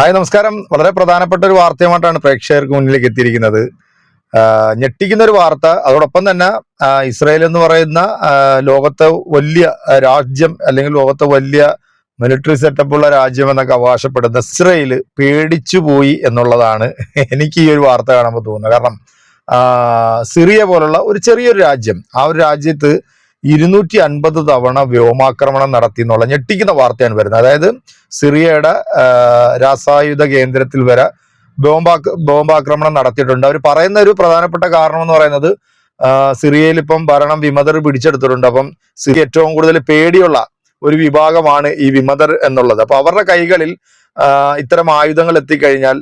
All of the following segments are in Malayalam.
ഹായ് നമസ്കാരം. വളരെ പ്രധാനപ്പെട്ട ഒരു വാർത്തയുമായിട്ടാണ് പ്രേക്ഷകർക്ക് മുന്നിലേക്ക് എത്തിയിരിക്കുന്നത്. ഞെട്ടിക്കുന്ന ഒരു വാർത്ത. അതോടൊപ്പം തന്നെ ഇസ്രായേൽ എന്ന് പറയുന്ന ലോകത്തെ വലിയ രാജ്യം അല്ലെങ്കിൽ ലോകത്തെ വലിയ മിലിറ്ററി സെറ്റപ്പ് ഉള്ള രാജ്യം എന്നൊക്കെ അവകാശപ്പെടുന്ന ഇസ്രയേൽ പേടിച്ചു പോയി എന്നുള്ളതാണ് എനിക്ക് ഈ ഒരു വാർത്ത കാണുമ്പോൾ തോന്നുന്നത്. കാരണം സിറിയ പോലുള്ള ഒരു ചെറിയൊരു രാജ്യം. ആ ഒരു രാജ്യത്ത് ഇരുന്നൂറ്റി അൻപത് തവണ വ്യോമാക്രമണം നടത്തി എന്നുള്ള ഞെട്ടിക്കുന്ന വാർത്തയാണ് വരുന്നത്. അതായത് സിറിയയുടെ രാസായുധ കേന്ദ്രത്തിൽ വരെ ബോംബാക് ബോംബാക്രമണം നടത്തിയിട്ടുണ്ട്. അവർ പറയുന്ന ഒരു പ്രധാനപ്പെട്ട കാരണം എന്ന് പറയുന്നത് സിറിയയിൽ ഇപ്പം ഭരണം വിമതർ പിടിച്ചെടുത്തിട്ടുണ്ട്. അപ്പം സിറിയ ഏറ്റവും കൂടുതൽ പേടിയുള്ള ഒരു വിഭാഗമാണ് ഈ വിമതർ എന്നുള്ളത്. അപ്പൊ അവരുടെ കൈകളിൽ ഇത്തരം ആയുധങ്ങൾ എത്തിക്കഴിഞ്ഞാൽ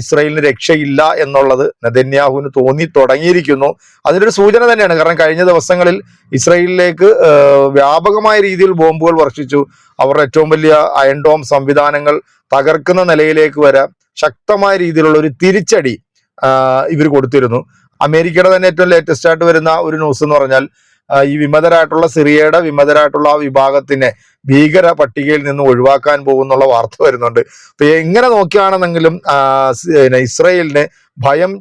ഇസ്രയേലിന് രക്ഷയില്ല എന്നുള്ളത് നെതന്യാഹുവിന് തോന്നി തുടങ്ങിയിരിക്കുന്നു. അതിനൊരു സൂചന തന്നെയാണ്. കാരണം കഴിഞ്ഞ ദിവസങ്ങളിൽ ഇസ്രയേലിലേക്ക് വ്യാപകമായ രീതിയിൽ ബോംബുകൾ വർഷിച്ചു. അവരുടെ ഏറ്റവും വലിയ അയൺ ഡോം സംവിധാനങ്ങൾ തകർക്കുന്ന നിലയിലേക്ക് വരെ ശക്തമായ രീതിയിലുള്ള ഒരു തിരിച്ചടി ഇവർ കൊടുത്തിരുന്നു. അമേരിക്കയുടെ തന്നെ ഏറ്റവും ലേറ്റസ്റ്റ് ആയിട്ട് വരുന്ന ഒരു ന്യൂസ് എന്ന് പറഞ്ഞാൽ ഈ വിമതരായിട്ടുള്ള സിറിയയുടെ വിമതരായിട്ടുള്ള ആ വിഭാഗത്തിനെ ഭീകര പട്ടികയിൽ നിന്ന് ഒഴിവാക്കാൻ പോകുന്നുള്ള വാർത്ത വരുന്നുണ്ട്. അപ്പൊ എങ്ങനെ നോക്കിയാണെന്നെങ്കിലും ഇസ്രയേലിന് ഭയം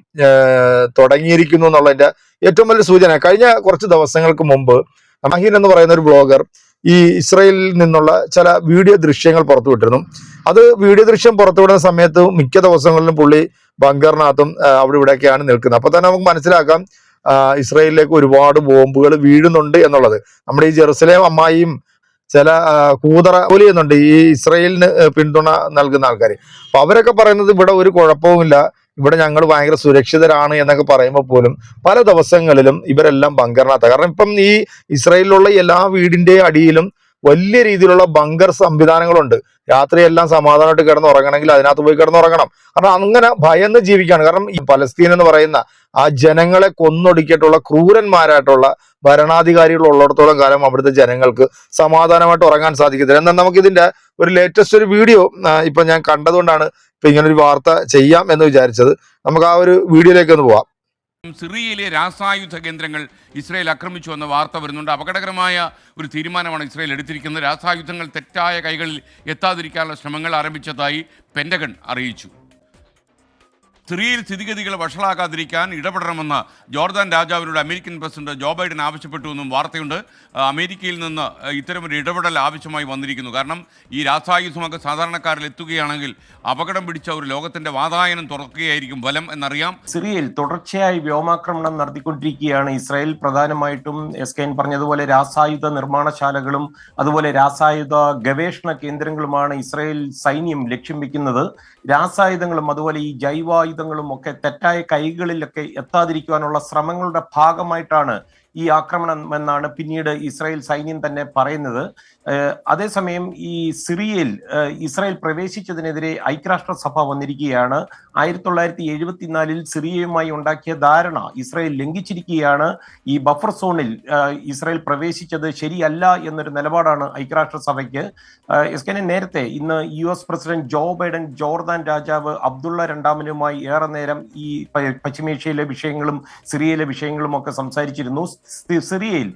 തുടങ്ങിയിരിക്കുന്നു എന്നുള്ളതിന്റെ ഏറ്റവും വലിയ സൂചന. കഴിഞ്ഞ കുറച്ച് ദിവസങ്ങൾക്ക് മുമ്പ് മഹീൻ എന്ന് പറയുന്ന ഒരു ബ്ലോഗർ ഈ ഇസ്രയേലിൽ നിന്നുള്ള ചില വീഡിയോ ദൃശ്യങ്ങൾ പുറത്തുവിട്ടിരുന്നു അത് വീഡിയോ ദൃശ്യം പുറത്തുവിടുന്ന സമയത്ത് മിക്ക ദിവസങ്ങളിലും പുള്ളി ബങ്കറിനകത്തും അവിടെ ഇവിടെയൊക്കെയാണ് നിൽക്കുന്നത്. അപ്പൊ തന്നെ നമുക്ക് മനസ്സിലാക്കാം ഇസ്രയേലിലേക്ക് ഒരുപാട് ബോംബുകൾ വീഴുന്നുണ്ട് എന്നുള്ളത്. നമ്മുടെ ഈ ജെറുസലേം അമ്മായിയും ചില കൂതറ കൂലി എന്നുണ്ട് ഈ ഇസ്രയേലിന് പിന്തുണ നൽകുന്ന ആൾക്കാർ അപ്പൊ അവരൊക്കെ പറയുന്നത് ഇവിടെ ഒരു കുഴപ്പവുമില്ല. ഇവിടെ ഞങ്ങൾ ഭയങ്കര സുരക്ഷിതരാണ് എന്നൊക്കെ പറയുമ്പോൾ പോലും പല ദിവസങ്ങളിലും ഇവരെല്ലാം ബങ്കറിനകത്ത്. കാരണം ഇപ്പം ഈ ഇസ്രയേലിലുള്ള എല്ലാ വീടിന്റെ അടിയിലും വലിയ രീതിയിലുള്ള ബങ്കർ സംവിധാനങ്ങളുണ്ട്. രാത്രിയെല്ലാം സമാധാനമായിട്ട് കിടന്ന് ഉറങ്ങണമെങ്കിൽ അതിനകത്ത് പോയി കിടന്ന് ഉറങ്ങണം കാരണം അങ്ങനെ ഭയന്ന് ജീവിക്കുകയാണ്. കാരണം ഈ പലസ്തീൻ എന്ന് പറയുന്ന ആ ജനങ്ങളെ കൊന്നൊടുക്കിയിട്ടുള്ള ക്രൂരന്മാരായിട്ടുള്ള ഭരണാധികാരികൾ ഉള്ളിടത്തോളം കാലം അവിടുത്തെ ജനങ്ങൾക്ക് സമാധാനമായിട്ട് ഉറങ്ങാൻ സാധിക്കത്തില്ല. എന്നാൽ നമുക്ക് ഇതിന്റെ ഒരു ലേറ്റസ്റ്റ് ഒരു വീഡിയോ ഇപ്പൊ ഞാൻ കണ്ടതുകൊണ്ടാണ് ഇപ്പൊ ഇങ്ങനൊരു വാർത്ത ചെയ്യാം എന്ന് വിചാരിച്ചത്. നമുക്ക് ആ ഒരു വീഡിയോയിലേക്ക് ഒന്ന് പോവാം. സിറിയയിലെ രാസായുധ കേന്ദ്രങ്ങൾ ഇസ്രയേൽ ആക്രമിച്ചു എന്ന വാർത്ത വരുന്നുണ്ട്. അപകടകരമായ ഒരു തീരുമാനമാണ് ഇസ്രയേൽ എടുത്തിരിക്കുന്നത്. രാസായുധങ്ങൾ തെറ്റായ കൈകളിൽ എത്താതിരിക്കാനുള്ള ശ്രമങ്ങൾ ആരംഭിച്ചതായി പെൻഡഗൺ അറിയിച്ചു. സിറിയയിൽ സ്ഥിതിഗതികൾ വഷളാക്കാതിരിക്കാൻ ഇടപെടണമെന്ന് ജോർദാൻ രാജാവിനോട് അമേരിക്കൻ പ്രസിഡന്റ് ജോ ബൈഡൻ ആവശ്യപ്പെട്ടു എന്നും വാർത്തയുണ്ട്. അമേരിക്കയിൽ നിന്ന് ഇത്തരമൊരു ഇടപെടൽ ആവശ്യമായി വന്നിരിക്കുന്നു. കാരണം ഈ രാസായുധമൊക്കെ സാധാരണക്കാരിൽ എത്തുകയാണെങ്കിൽ അപകടം പിടിച്ച ഒരു ലോകത്തിന്റെ വാതായനം തുറക്കുകയായിരിക്കും ഫലം എന്നറിയാം. സിറിയയിൽ തുടർച്ചയായി വ്യോമാക്രമണം നടത്തിക്കൊണ്ടിരിക്കുകയാണ് ഇസ്രായേൽ. പ്രധാനമായിട്ടും എസ് കെൻ പറഞ്ഞതുപോലെ രാസായുധ നിർമ്മാണശാലകളും അതുപോലെ രാസായുധ ഗവേഷണ കേന്ദ്രങ്ങളുമാണ് ഇസ്രായേൽ സൈന്യം ലക്ഷ്യം വെക്കുന്നത്. രാസായുധങ്ങളും അതുപോലെ ഈ ജൈവായുധങ്ങളും ഒക്കെ തെറ്റായ കൈകളിലൊക്കെ എത്താതിരിക്കുവാനുള്ള ശ്രമങ്ങളുടെ ഭാഗമായിട്ടാണ് ഈ ആക്രമണം എന്നാണ് പിന്നീട് ഇസ്രായേൽ സൈന്യം തന്നെ പറയുന്നത്. അതേസമയം ഈ സിറിയയിൽ ഇസ്രായേൽ പ്രവേശിച്ചതിനെതിരെ ഐക്യരാഷ്ട്രസഭ വന്നിരിക്കുകയാണ്. ആയിരത്തി തൊള്ളായിരത്തി എഴുപത്തിനാലിൽ സിറിയയുമായി ഉണ്ടാക്കിയ ധാരണ ഇസ്രായേൽ ലംഘിച്ചിരിക്കുകയാണ്. ഈ ബഫർ സോണിൽ ഇസ്രായേൽ പ്രവേശിച്ചത് ശരിയല്ല എന്നൊരു നിലപാടാണ് ഐക്യരാഷ്ട്രസഭയ്ക്ക്. എസ് കെ നേരത്തെ ഇന്ന് U S president Joe Biden Jordan രാജാവ് അബ്ദുള്ള രണ്ടാമനുമായി ഏറെ നേരം ഈ പശ്ചിമേഷ്യയിലെ വിഷയങ്ങളും സിറിയയിലെ വിഷയങ്ങളും ഒക്കെ സംസാരിച്ചിരുന്നു. സിറിയയിൽ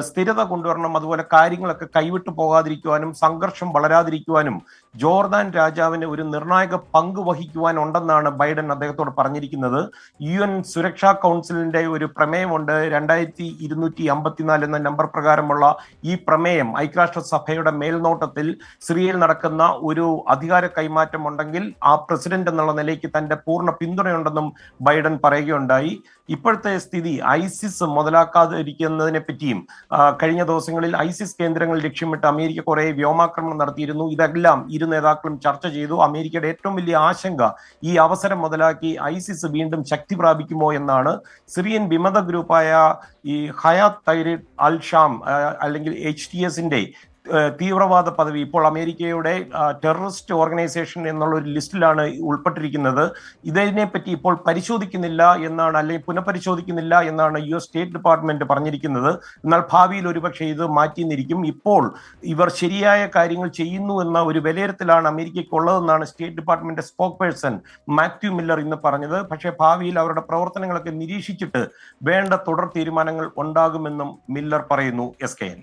സ്ഥിരത കൊണ്ടുവരണം അതുപോലെ കാര്യങ്ങളൊക്കെ കൈവിട്ടു പോകാതിരിക്കുവാനും സംഘർഷം വളരാതിരിക്കുവാനും ജോർദാൻ രാജാവിന് ഒരു നിർണായക പങ്ക് വഹിക്കുവാനുണ്ടെന്നാണ് ബൈഡൻ അദ്ദേഹത്തോട് പറഞ്ഞിരിക്കുന്നത്. യു എൻ സുരക്ഷാ കൗൺസിലിന്റെ ഒരു പ്രമേയമുണ്ട്. രണ്ടായിരത്തി ഇരുന്നൂറ്റി അമ്പത്തിനാല് എന്ന നമ്പർ പ്രകാരമുള്ള ഈ പ്രമേയം ഐക്യരാഷ്ട്ര സഭയുടെ മേൽനോട്ടത്തിൽ സിറിയയിൽ നടക്കുന്ന ഒരു അധികാര കൈമാറ്റം ഉണ്ടെങ്കിൽ ആ പ്രസിഡന്റ് എന്നുള്ള നിലയ്ക്ക് തന്റെ പൂർണ പിന്തുണയുണ്ടെന്നും ബൈഡൻ പറയുകയുണ്ടായി. ഇപ്പോഴത്തെ സ്ഥിതി ഐസിസ് മുതലാക്കാതിരിക്കുന്നതിനെ പറ്റിയും കഴിഞ്ഞ ദിവസങ്ങളിൽ ഐസിസ് കേന്ദ്രങ്ങൾ ലക്ഷ്യമിട്ട് അമേരിക്ക കുറെ വ്യോമാക്രമണം നടത്തിയിരുന്നു. ഇതെല്ലാം ഇരു നേതാക്കളും ചർച്ച ചെയ്തു. അമേരിക്കയുടെ ഏറ്റവും വലിയ ആശങ്ക ഈ അവസരം മുതലാക്കി ഐസിസ് വീണ്ടും ശക്തി പ്രാപിക്കുമോ എന്നാണ്. സിറിയൻ വിമത ഗ്രൂപ്പായ ഈ ഹയാത് തൈരി അൽ ഷാം അല്ലെങ്കിൽ എച്ച് ടി എസിന്റെ തീവ്രവാദ പദവി. ഇപ്പോൾ അമേരിക്കയുടെ ടെററിസ്റ്റ് ഓർഗനൈസേഷൻ എന്നുള്ള ഒരു ലിസ്റ്റിലാണ് ഉൾപ്പെട്ടിരിക്കുന്നത്. ഇതിനെപ്പറ്റി ഇപ്പോൾ പരിശോധിക്കുന്നില്ല എന്നാണ് അല്ലെങ്കിൽ പുനഃപരിശോധിക്കുന്നില്ല എന്നാണ് യു സ്റ്റേറ്റ് ഡിപ്പാർട്ട്മെന്റ് പറഞ്ഞിരിക്കുന്നത്. എന്നാൽ ഭാവിയിൽ ഒരുപക്ഷെ ഇത് മാറ്റിന്നിരിക്കും. ഇപ്പോൾ ഇവർ ശരിയായ കാര്യങ്ങൾ ചെയ്യുന്നു എന്ന ഒരു വിലയിരുത്തലാണ് അമേരിക്കയ്ക്കുള്ളതെന്നാണ് State Department spokesperson Matthew Miller ഇന്ന് പറഞ്ഞത്. പക്ഷേ ഭാവിയിൽ അവരുടെ പ്രവർത്തനങ്ങളൊക്കെ നിരീക്ഷിച്ചിട്ട് വേണ്ട തുടർ തീരുമാനങ്ങൾ ഉണ്ടാകുമെന്നും മില്ലർ പറയുന്നു. S K N.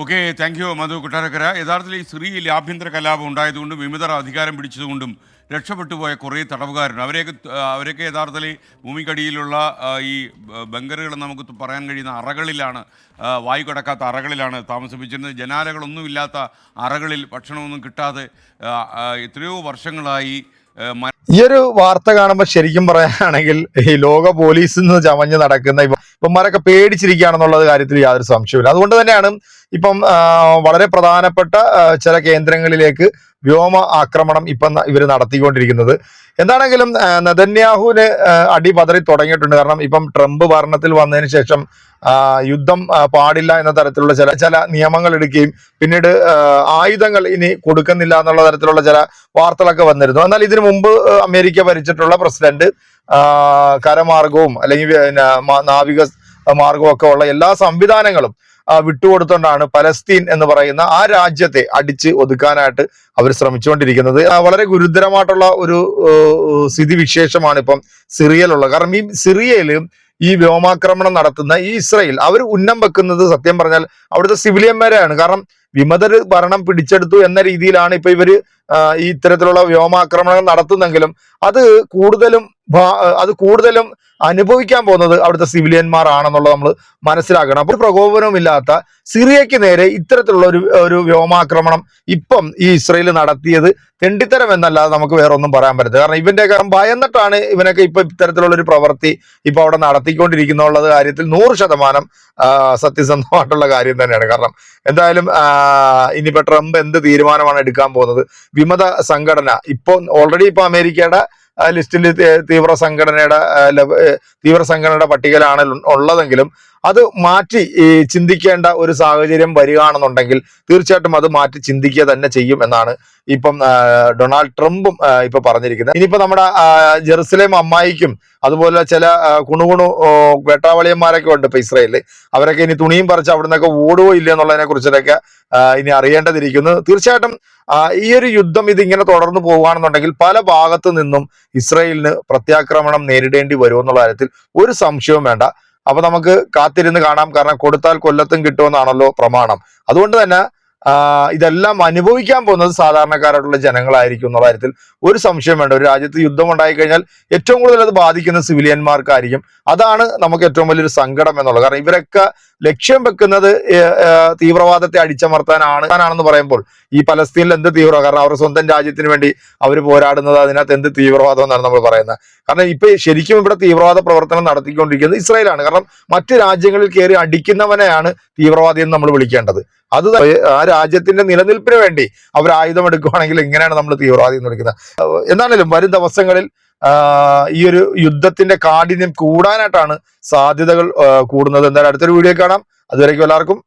Okay thank you Madhu Kottarakkara. യഥാർത്ഥത്തിൽ ഈ സിറിയയിൽ ആഭ്യന്തര കലാപം ഉണ്ടായതുകൊണ്ടും വിമതർ അധികാരം പിടിച്ചതുകൊണ്ടും രക്ഷപ്പെട്ടു പോയ കുറേ തടവുകാരുണ്ട്. അവരെയൊക്കെ അവരൊക്കെ യഥാർത്ഥത്തിൽ ഭൂമിക്കടിയിലുള്ള ഈ ബങ്കറുകളെന്ന് നമുക്ക് പറയാൻ കഴിയുന്ന അറകളിലാണ് വായു കടക്കാത്ത അറകളിലാണ് താമസിപ്പിച്ചിരുന്നത്. ജനാലകളൊന്നുമില്ലാത്ത അറകളിൽ ഭക്ഷണമൊന്നും കിട്ടാതെ എത്രയോ വർഷങ്ങളായി ഈ ഒരു വാർത്ത കാണുമ്പോൾ ശരിക്കും പറയുകയാണെങ്കിൽ ഈ ലോക പോലീസിൽ നിന്ന് ചമഞ്ഞ് നടക്കുന്ന ഇവന്മാരൊക്കെ പേടിച്ചിരിക്കുകയാണെന്നുള്ളത് കാര്യത്തിൽ യാതൊരു സംശയമില്ല അതുകൊണ്ട് തന്നെയാണ് ഇപ്പം വളരെ പ്രധാനപ്പെട്ട ചില കേന്ദ്രങ്ങളിലേക്ക് വ്യോമ ആക്രമണം ഇപ്പം ഇവർ നടത്തിക്കൊണ്ടിരിക്കുന്നത്. എന്താണെങ്കിലും നദന്യാഹുവിന് അടി പതറി തുടങ്ങിയിട്ടുണ്ട്. കാരണം ഇപ്പം ട്രംപ് ഭരണത്തിൽ വന്നതിന് ശേഷം യുദ്ധം പാടില്ല എന്ന തരത്തിലുള്ള ചില ചില നിയമങ്ങൾ എടുക്കുകയും പിന്നീട് ആയുധങ്ങൾ ഇനി കൊടുക്കുന്നില്ല എന്നുള്ള തരത്തിലുള്ള ചില വാർത്തകളൊക്കെ വന്നിരുന്നു. എന്നാൽ ഇതിനു മുമ്പ് അമേരിക്ക ഭരിച്ചിട്ടുള്ള പ്രസിഡന്റ് കരമാർഗവും അല്ലെങ്കിൽ നാവിക മാർഗവും ഒക്കെ ഉള്ള എല്ലാ സംവിധാനങ്ങളും വിട്ടുകൊടുത്തോണ്ടാണ് പലസ്തീൻ എന്ന് പറയുന്ന ആ രാജ്യത്തെ അടിച്ച് ഒതുക്കാനായിട്ട് അവർ ശ്രമിച്ചുകൊണ്ടിരിക്കുന്നത്. വളരെ ഗുരുതരമായിട്ടുള്ള ഒരു സ്ഥിതി സ്ഥിതിവിശേഷമാണ് ഇപ്പം സിറിയയിലുള്ളത്. കാരണം ഈ സിറിയയിൽ ഈ വ്യോമാക്രമണം നടത്തുന്ന ഈ ഇസ്രയേൽ അവർ ഉന്നം വെക്കുന്നത് സത്യം പറഞ്ഞാൽ അവിടുത്തെ സിവിലിയന്മാരെയാണ്. കാരണം വിമതര് ഭരണം പിടിച്ചെടുത്തു എന്ന രീതിയിലാണ് ഇപ്പൊ ഇവർ ഈ ഇത്തരത്തിലുള്ള വ്യോമാക്രമണങ്ങൾ നടത്തുന്നെങ്കിലും അത് കൂടുതലും അത് കൂടുതലും അനുഭവിക്കാൻ പോകുന്നത് അവിടുത്തെ സിവിലിയന്മാർ ആണെന്നുള്ളത് നമ്മൾ മനസ്സിലാക്കണം അപ്പോൾ പ്രകോപനവുമില്ലാത്ത സിറിയയ്ക്ക് നേരെ ഇത്തരത്തിലുള്ള ഒരു ഒരു വ്യോമാക്രമണം ഇപ്പം ഈ ഇസ്രയേൽ നടത്തിയത് തെണ്ടിത്തരം എന്നല്ലാതെ നമുക്ക് വേറെ ഒന്നും പറയാൻ പറ്റില്ല. കാരണം ഇവന്റെ കാരണം ഭയന്നിട്ടാണ് ഇവനൊക്കെ ഇപ്പൊ ഇത്തരത്തിലുള്ള ഒരു പ്രവൃത്തി ഇപ്പൊ അവിടെ നടത്തിക്കൊണ്ടിരിക്കുന്നുള്ളത് കാര്യത്തിൽ നൂറ് ശതമാനം സത്യസന്ധമായിട്ടുള്ള കാര്യം തന്നെയാണ്. കാരണം എന്തായാലും ഇനിയിപ്പോ ട്രംപ് എന്ത് തീരുമാനമാണ് എടുക്കാൻ പോകുന്നത്? വിമത സംഘടന. ഇപ്പൊ ഓൾറെഡി ഇപ്പൊ അമേരിക്കയുടെ ലിസ്റ്റിൽ തീവ്ര സംഘടനയുടെ തീവ്ര സംഘടനയുടെ പട്ടികയിലാണ് ഉള്ളതെങ്കിലും അത് മാറ്റി ചിന്തിക്കേണ്ട ഒരു സാഹചര്യം വരികയാണെന്നുണ്ടെങ്കിൽ തീർച്ചയായിട്ടും അത് മാറ്റി ചിന്തിക്കുക തന്നെ ചെയ്യും എന്നാണ് ഇപ്പം ഡൊണാൾഡ് ട്രംപും ഇപ്പൊ പറഞ്ഞിരിക്കുന്നത്. ഇനിയിപ്പോ നമ്മുടെ ജെറുസലേം അമ്മായിക്കും അതുപോലെ ചില കുണുകുണു വേട്ടാവളിയന്മാരൊക്കെ ഉണ്ട് ഇപ്പൊ ഇസ്രയേലിൽ അവരൊക്കെ ഇനി തുണിയും പറിച്ച് അവിടെ നിന്നൊക്കെ ഓടുകയോ ഇല്ല എന്നുള്ളതിനെ കുറിച്ചിട്ടൊക്കെ ഇനി അറിയേണ്ടതിരിക്കുന്നു. തീർച്ചയായിട്ടും ഈ ഒരു യുദ്ധം ഇതിങ്ങനെ തുടർന്നു പോവുകയാണെന്നുണ്ടെങ്കിൽ പല ഭാഗത്തു നിന്നും ഇസ്രയേലിന് പ്രത്യാക്രമണം നേരിടേണ്ടി വരുമെന്നുള്ള കാര്യത്തിൽ ഒരു സംശയവും വേണ്ട. അപ്പൊ നമുക്ക് കാത്തിരുന്ന് കാണാം. കാരണം കൊടുത്താൽ കൊല്ലത്തും കിട്ടുമെന്നാണല്ലോ പ്രമാണം. അതുകൊണ്ട് തന്നെ ഇതെല്ലാം അനുഭവിക്കാൻ പോകുന്നത് സാധാരണക്കാരായിട്ടുള്ള ജനങ്ങളായിരിക്കും എന്നുള്ള കാര്യത്തിൽ ഒരു സംശയം വേണ്ട. ഒരു രാജ്യത്ത് യുദ്ധം ഉണ്ടായി കഴിഞ്ഞാൽ ഏറ്റവും കൂടുതൽ അത് ബാധിക്കുന്ന സിവിലിയന്മാർക്കായിരിക്കും അതാണ് നമുക്ക് ഏറ്റവും വലിയൊരു സങ്കടം എന്നുള്ളത്. കാരണം ഇവരൊക്കെ ലക്ഷ്യം വെക്കുന്നത് തീവ്രവാദത്തെ അടിച്ചമർത്താനാണ് ആണെന്ന് പറയുമ്പോൾ ഈ പലസ്തീനിൽ എന്ത് തീവ്രവാദം? കാരണം അവരുടെ സ്വന്തം രാജ്യത്തിന് വേണ്ടി അവർ പോരാടുന്നത് അതിനകത്ത് എന്ത് തീവ്രവാദം എന്നാണ് നമ്മൾ പറയുന്നത്. കാരണം ഇപ്പൊ ശരിക്കും ഇവിടെ തീവ്രവാദ പ്രവർത്തനം നടത്തിക്കൊണ്ടിരിക്കുന്നത് ഇസ്രായേലാണ്. കാരണം മറ്റ് രാജ്യങ്ങളിൽ കയറി അടിക്കുന്നവനെയാണ് തീവ്രവാദി എന്ന് നമ്മൾ വിളിക്കേണ്ടത്. അത് ആ രാജ്യത്തിന്റെ നിലനിൽപ്പിന് വേണ്ടി അവർ ആയുധം എടുക്കുകയാണെങ്കിൽ എങ്ങനെയാണ് നമ്മൾ തീവ്രവാദി എന്ന് വിളിക്കുന്നത്. എന്നാണേലും വരും ദിവസങ്ങളിൽ ഈ ഒരു യുദ്ധത്തിന്റെ കാഠിന്യം കൂടാനായിട്ടാണ് സാധ്യതകൾ കൂടുന്നത്. എന്തായാലും അടുത്തൊരു വീഡിയോ കാണാം. അതുവരേക്കും എല്ലാവർക്കും